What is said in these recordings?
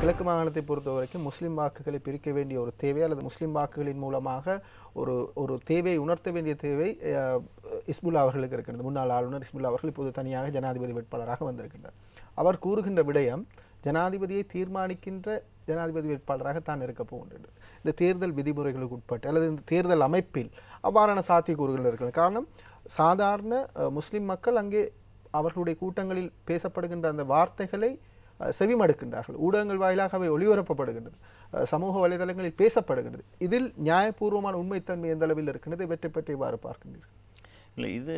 கிழக்கு மாகாணத்தை பொறுத்த வரைக்கும் முஸ்லீம் வாக்குகளை பிரிக்க வேண்டிய ஒரு தேவை அல்லது முஸ்லீம் வாக்குகளின் மூலமாக ஒரு ஒரு தேவையை உணர்த்த வேண்டிய தேவை இஸ்புல்லா அவர்களுக்கு இருக்கிறது முன்னாள் ஆளுநர் இஸ்புல்லா அவர்கள் இப்போது தனியாக ஜனாதிபதி வேட்பாளராக வந்திருக்கின்றார். அவர் கூறுகின்ற விடயம் ஜனாதிபதியை தீர்மானிக்கின்ற ஜனாதிபதி வேட்பாளராக தான் இருக்க போகின்றது. இந்த தேர்தல் விதிமுறைகளுக்கு உட்பட்டு அல்லது இந்த தேர்தல் அமைப்பில் அவ்வாறான சாத்தியக்கூறுகள் இருக்கிறது காரணம் சாதாரண முஸ்லீம் மக்கள் அங்கே அவர்களுடைய கூட்டங்களில் பேசப்படுகின்ற அந்த வார்த்தைகளை செவிமடுக்கின்றார்கள். ஊடகங்கள் வாயிலாக அவை ஒளிபரப்பப்படுகின்றது சமூக வலைதளங்களில் பேசப்படுகின்றது. இதில் நியாயபூர்வமான உண்மைத்தன்மை எந்த அளவில் இருக்கின்றது? இவற்றை பற்றி இவ்வாறு பார்க்கின்றீர்கள். இல்லை இது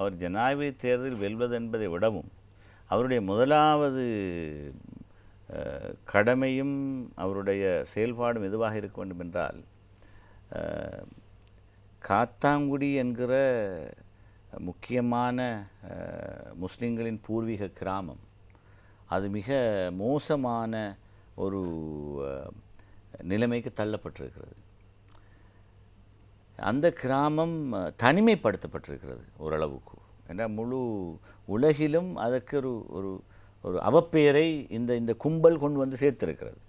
அவர் ஜனாதிபதி தேர்தலில் வெல்வது என்பதை விடவும் அவருடைய முதலாவது கடமையும் அவருடைய செயல்பாடும் எதுவாக இருக்க வேண்டும் என்றால் காத்தாங்குடி என்கிற முக்கியமான முஸ்லிம்களின் பூர்வீக கிராமம் அது மிக மோசமான ஒரு நிலைமைக்கு தள்ளப்பட்டிருக்கிறது. அந்த கிராமம் தனிமைப்படுத்தப்பட்டிருக்கிறது ஓரளவுக்கு. ஏன்னா முழு உலகிலும் அதற்கு ஒரு ஒரு ஒரு அவப்பெயரை இந்த இந்த கும்பல் கொண்டு வந்து சேர்த்திருக்கிறது.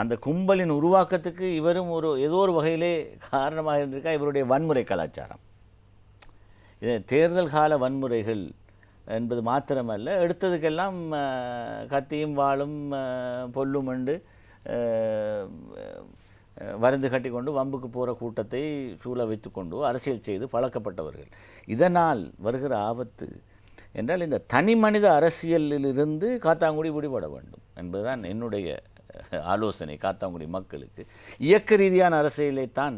அந்த கும்பலின் உருவாக்கத்துக்கு இவரும் ஒரு ஏதோ ஒரு வகையிலே காரணமாக இருந்திருக்கா? இவருடைய வன்முறை கலாச்சாரம். இது தேர்தல் கால வன்முறைகள் என்பது மாத்திரமல்ல. எடுத்ததுக்கெல்லாம் கத்தியும் வாளும் பொல்லும் உண்டு. வருந்து கட்டி கொண்டு வம்புக்கு போகிற கூட்டத்தை சூழ வைத்துக்கொண்டு அரசியல் செய்து பழக்கப்பட்டவர்கள். இதனால் வருகிற ஆபத்து என்றால் இந்த தனி மனித அரசியலிலிருந்து காத்தாங்குடி விடுபட வேண்டும் என்பதுதான் என்னுடைய ஆலோசனை காத்தாங்குடி மக்களுக்கு. இயக்க ரீதியான அரசியலைத்தான்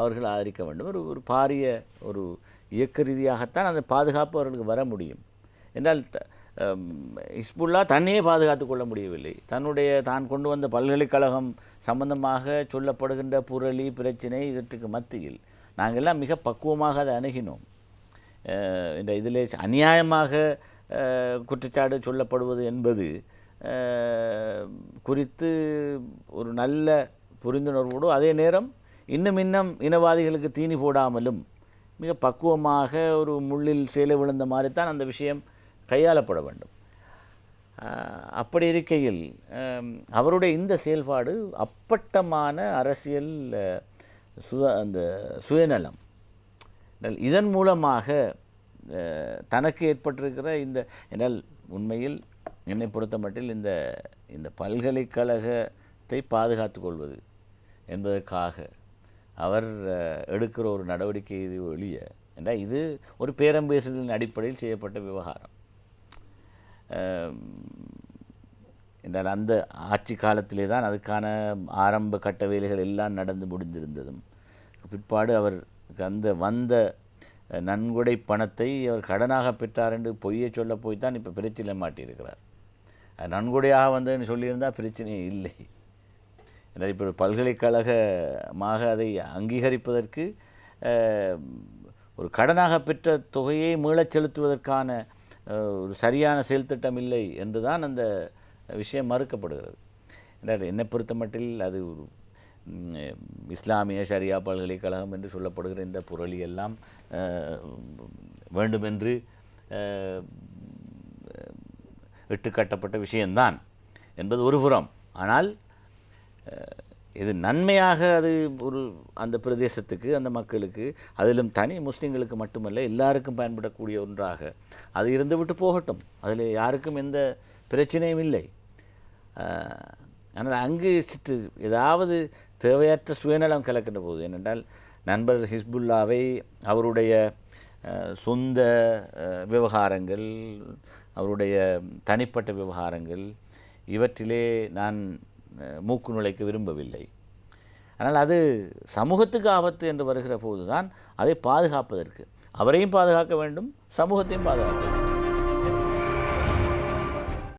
அவர்கள் ஆதரிக்க வேண்டும். ஒரு ஒரு பாரிய ஒரு இயக்க ரீதியாகத்தான் அந்த பாதுகாப்பு அவர்களுக்கு வர முடியும். என்றால் த- ஹிஸ்புல்லா தன்னையே பாதுகாத்து கொள்ள முடியவில்லை. தன்னுடைய தான் கொண்டு வந்த பல்கலைக்கழகம் சம்பந்தமாக சொல்லப்படுகின்ற புரளி பிரச்சினை இவற்றுக்கு மத்தியில் நாங்கள்லாம் மிக பக்குவமாக அதை அணுகினோம். இந்த இதிலே அநியாயமாக குற்றச்சாடு குற்றச்சாட்டு சொல்லப்படுவது என்பது குறித்து ஒரு நல்ல புரிந்துணர்வோடு அதே நேரம் இன்னும் இன்னும் இனவாதிகளுக்கு தீனி போடாமலும் மிக பக்குவமாக ஒரு முள்ளில் சேலை விழுந்த மாதிரி தான் அந்த விஷயம் கையாளப்பட வேண்டும். அப்படி இருக்கையில் அவருடைய இந்த செயல்பாடு அப்பட்டமான அரசியல் சு அந்த சுயநலம். இதன் மூலமாக தனக்கு ஏற்பட்டிருக்கிற இந்த என்றால் உண்மையில் என்னை பொறுத்தமட்டில் இந்த இந்த பல்கலைக்கழகத்தை பாதுகாத்து கொள்வது என்பதற்காக அவர் எடுக்கிற ஒரு நடவடிக்கை இது ஒழிய என்றால் இது ஒரு பேரம்பேசுதலின் அடிப்படையில் செய்யப்பட்ட விவகாரம். என்றால் அந்த ஆட்சி காலத்திலே தான் அதுக்கான ஆரம்ப கட்ட வேலைகள் எல்லாம் நடந்து முடிந்திருந்ததும். பிற்பாடு அவர் அந்த வந்த நன்கொடை பணத்தை அவர் கடனாக பெற்றார் என்று பொய்யை சொல்ல போய் தான் இப்போ பிரச்சனை மாட்டியிருக்கிறார். அது நன்கொடையாக வந்ததுன்னு சொல்லியிருந்தால் பிரச்சனை இல்லை. என்றால் இப்போ ஒரு பல்கலைக்கழகமாக அதை அங்கீகரிப்பதற்கு ஒரு கடனாக பெற்ற தொகையை மீளச் செலுத்துவதற்கான ஒரு சரியான செயல் திட்டம் இல்லை என்று தான் அந்த விஷயம் மறுக்கப்படுகிறது. என்னை பொறுத்த மட்டில் அது இஸ்லாமிய ஷரியா பல்கலைக்கழகம் என்று சொல்லப்படுகிற இந்த புரளி எல்லாம் வேண்டுமென்று இட்டுக்கட்டப்பட்ட விஷயம்தான் என்பது ஒரு புறம். ஆனால் இது நன்மையாக அது ஒரு அந்த பிரதேசத்துக்கு அந்த மக்களுக்கு அதிலும் தனி முஸ்லீம்களுக்கு மட்டுமல்ல எல்லாருக்கும் பயன்படக்கூடிய ஒன்றாக. அது இருந்து விட்டு போகட்டும். அதில் யாருக்கும் எந்த பிரச்சனையும் இல்லை. ஆனால் அங்கு சிற்று ஏதாவது தேவையற்ற சுயநலம் கலக்கின்ற போது ஏனென்றால் நண்பர் ஹிஸ்புல்லாவை அவருடைய சொந்த விவகாரங்கள் அவருடைய தனிப்பட்ட விவகாரங்கள் இவற்றிலே நான் மூக்கு நுழைக்க விரும்பவில்லை. ஆனால் அது சமூகத்துக்கு ஆபத்து என்று வருகிற போதுதான் அதை பாதுகாப்பதற்கு. அவரையும் பாதுகாக்க வேண்டும் சமூகத்தையும் பாதுகாக்க வேண்டும்.